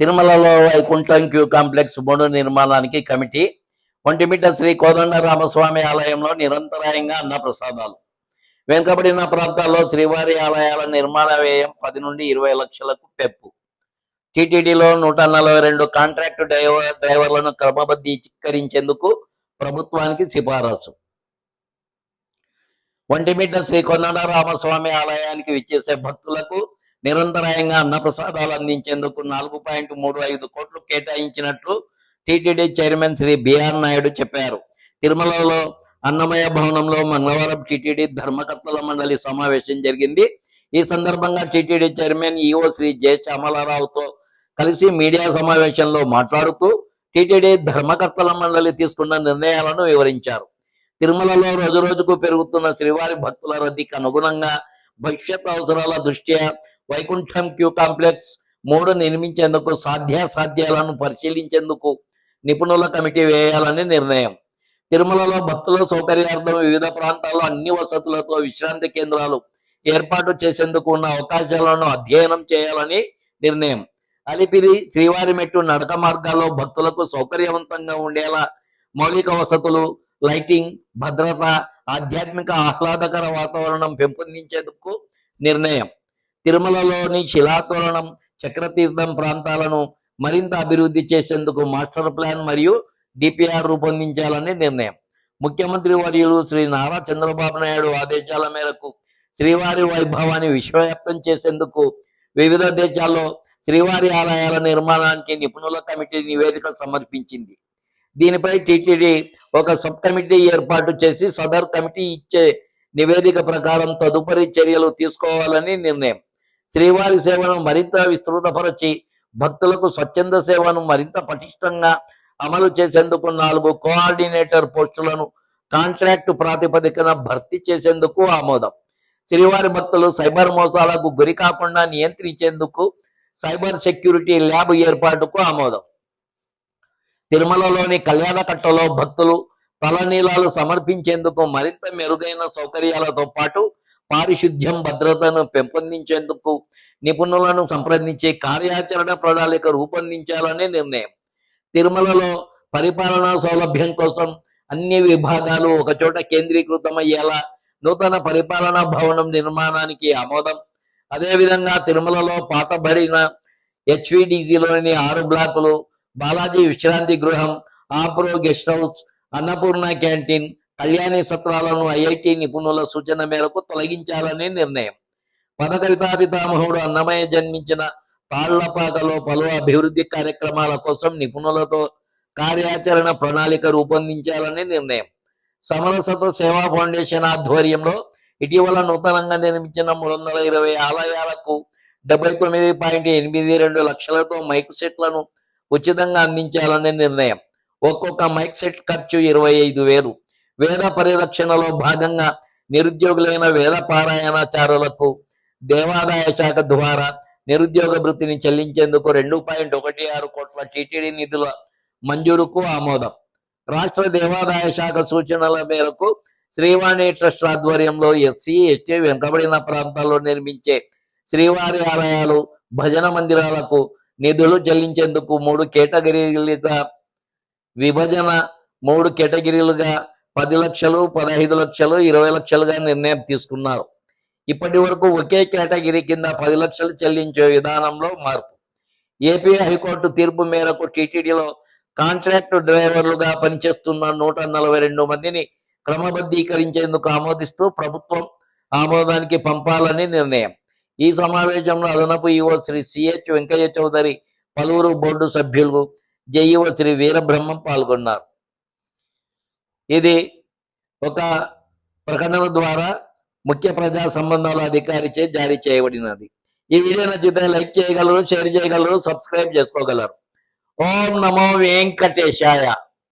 తిరుమలలో Vaikuntham queue complex మూడు నిర్మాణానికి కమిటీ ఒంటిమిట శ్రీ కోదండ రామస్వామి ఆలయంలో నిరంతరాయంగా అన్న ప్రసాదాలు. వెనుకబడిన ప్రాంతాల్లో శ్రీవారి ఆలయాల నిర్మాణ వ్యయం పది నుండి ఇరవై లక్షలకు పెప్పు. టీటీడీలో నూట నలభై రెండు కాంట్రాక్టు డ్రైవర్ డ్రైవర్లను క్రమబద్ధీకరించేందుకు ప్రభుత్వానికి సిఫారసు. ఒంటిమిట శ్రీ కొండ రామస్వామి ఆలయానికి విచ్చేసే భక్తులకు నిరంతరాయంగా అన్నప్రసాదాలు అందించేందుకు నాలుగు పాయింట్ మూడు ఐదు కోట్లు కేటాయించినట్లు TTD chairman Shri BR Naidu చెప్పారు. తిరుమలలో అన్నమయ భవనంలో మంగళవారం టీటీడీ ధర్మకర్తల మండలి సమావేశం జరిగింది. ఈ సందర్భంగా TTD chairman EO Shri J శ్యామలారావుతో కలిసి మీడియా సమావేశంలో మాట్లాడుతూ టీటీడీ ధర్మకర్తల మండలి తీసుకున్న నిర్ణయాలను వివరించారు. తిరుమలలో రోజు రోజుకు పెరుగుతున్న శ్రీవారి భక్తుల రద్దీకి అనుగుణంగా భవిష్యత్ అవసరాల దృష్ట్యా వైకుంఠం క్యూ కాంప్లెక్స్ మూడు నిర్మించేందుకు సాధ్యాసాధ్యాలను పరిశీలించేందుకు నిపుణుల కమిటీ వేయాలని నిర్ణయం. తిరుమలలో భక్తుల సౌకర్యార్థం వివిధ ప్రాంతాల్లో అన్ని వసతులతో విశ్రాంతి కేంద్రాలు ఏర్పాటు చేసేందుకు ఉన్న అవకాశాలను అధ్యయనం చేయాలని నిర్ణయం. అలిపిరి శ్రీవారిమెట్టు నడక మార్గాల్లో భక్తులకు సౌకర్యవంతంగా ఉండేలా మౌలిక వసతులు లైటింగ్ భద్రత ఆధ్యాత్మిక ఆహ్లాదకర వాతావరణం పెంపొందించేందుకు నిర్ణయం. తిరుమలలోని శిలాతోరణం చక్రతీర్థం ప్రాంతాలను మరింత అభివృద్ధి చేసేందుకు మాస్టర్ ప్లాన్ మరియు డిపిఆర్ రూపొందించాలని నిర్ణయం. ముఖ్యమంత్రి వర్యులు శ్రీ నారా చంద్రబాబు నాయుడు ఆదేశాల మేరకు శ్రీవారి వైభవాన్ని విశ్వవ్యాప్తం చేసేందుకు వివిధ దేశాల్లో శ్రీవారి ఆలయాల నిర్మాణానికి నిపుణుల కమిటీ నివేదిక సమర్పించింది. దీనిపై టీటీడీ ఒక సబ్ కమిటీ ఏర్పాటు చేసి సదర్ కమిటీ ఇచ్చే నివేదిక ప్రకారం తదుపరి చర్యలు తీసుకోవాలని నిర్ణయం. శ్రీవారి సేవను మరింత విస్తృతపరచి భక్తులకు స్వచ్ఛంద సేవను మరింత పటిష్టంగా అమలు చేసేందుకు నాలుగు కోఆర్డినేటర్ పోస్టులను కాంట్రాక్ట్ ప్రాతిపదికన భర్తీ చేసేందుకు ఆమోదం. శ్రీవారి భక్తులు సైబర్ మోసాలకు గురి కాకుండా నియంత్రించేందుకు సైబర్ సెక్యూరిటీ ల్యాబ్ ఏర్పాటుకు ఆమోదం. తిరుమలలోని కళ్యాణకట్టలో భక్తులు తలనీలాలు సమర్పించేందుకు మరింత మెరుగైన సౌకర్యాలతో పాటు పారిశుద్ధ్యం భద్రతను పెంపొందించేందుకు నిపుణులను సంప్రదించి కార్యాచరణ ప్రణాళిక రూపొందించాలనే నిర్ణయం. తిరుమలలో పరిపాలనా సౌలభ్యం కోసం అన్ని విభాగాలు ఒకచోట కేంద్రీకృతమయ్యేలా నూతన పరిపాలనా భవనం నిర్మాణానికి ఆమోదం. అదేవిధంగా తిరుమలలో పాతబడిన హెచ్విడిసిలోని ఆరు బ్లాకులు బాలాజీ విశ్రాంతి గృహం ఆప్రో guest house Annapurna canteen Kalyani సత్రాలను IIT నిపుణుల సూచన మేరకు తొలగించాలని నిర్ణయం. పదకవితా పితామహుడు అన్నమయ్య జన్మించిన తాళ్ళపాకలో పలు అభివృద్ధి కార్యక్రమాల కోసం నిపుణులతో కార్యాచరణ ప్రణాళిక రూపొందించాలని నిర్ణయం. సమరసత సేవా ఫౌండేషన్ ఆధ్వర్యంలో ఇటీవల నూతనంగా నిర్మించిన మూడు వందల ఇరవై ఆలయాలకు డెబ్బై తొమ్మిది పాయింట్ ఎనిమిది రెండు లక్షలతో మైక్ సెట్లను ఉచితంగా అందించాలనే నిర్ణయం. ఒక్కొక్క మైక్ సెట్ ఖర్చు ఇరవై ఐదు వేలు. వేద పరిరక్షణలో భాగంగా నిరుద్యోగులైన వేద పారాయణాచారులకు దేవాదాయ శాఖ ద్వారా నిరుద్యోగ వృత్తిని చెల్లించేందుకు రెండు పాయింట్ ఒకటి ఆరు కోట్ల టీటీడీ నిధుల మంజూరుకు ఆమోదం. రాష్ట్ర దేవాదాయ శాఖ సూచనల మేరకు శ్రీవాణి ట్రస్ట్ ఆధ్వర్యంలో ఎస్సీ ఎస్టీ వెనుకబడిన ప్రాంతాల్లో నిర్మించే శ్రీవారి ఆలయాలు భజన మందిరాలకు నిధులు చెల్లించేందుకు మూడు కేటగిరీలుగా విభజన మూడు కేటగిరీలుగా పది లక్షలు పదహైదు లక్షలు ఇరవై లక్షలుగా నిర్ణయం తీసుకున్నారు. ఇప్పటి వరకు ఒకే కేటగిరీ కింద పది లక్షలు చెల్లించే విధానంలో మార్పు. ఏపీ హైకోర్టు తీర్పు మేరకు టీటీడీలో కాంట్రాక్టు డ్రైవర్లుగా పనిచేస్తున్న నూట నలభై రెండు మందిని క్రమబద్ధీకరించేందుకు ఆమోదిస్తూ ప్రభుత్వం ఆమోదానికి పంపాలని నిర్ణయం. ఈ సమావేశంలో అదనపు ఈఓ శ్రీ సిహెచ్ వెంకయ్య చౌదరి పలువురు బోర్డు సభ్యులు జేఈఓ శ్రీ వీరబ్రహ్మం పాల్గొన్నారు. ఇది ఒక ప్రకటన ద్వారా ముఖ్య ప్రజా సంబంధాల అధికారిచే జారీ చేయబడినది. ఈ వీడియో నచ్చితే లైక్ చేయగలరు షేర్ చేయగలరు సబ్స్క్రైబ్ చేసుకోగలరు. ఓం నమో వెంకటేశాయ.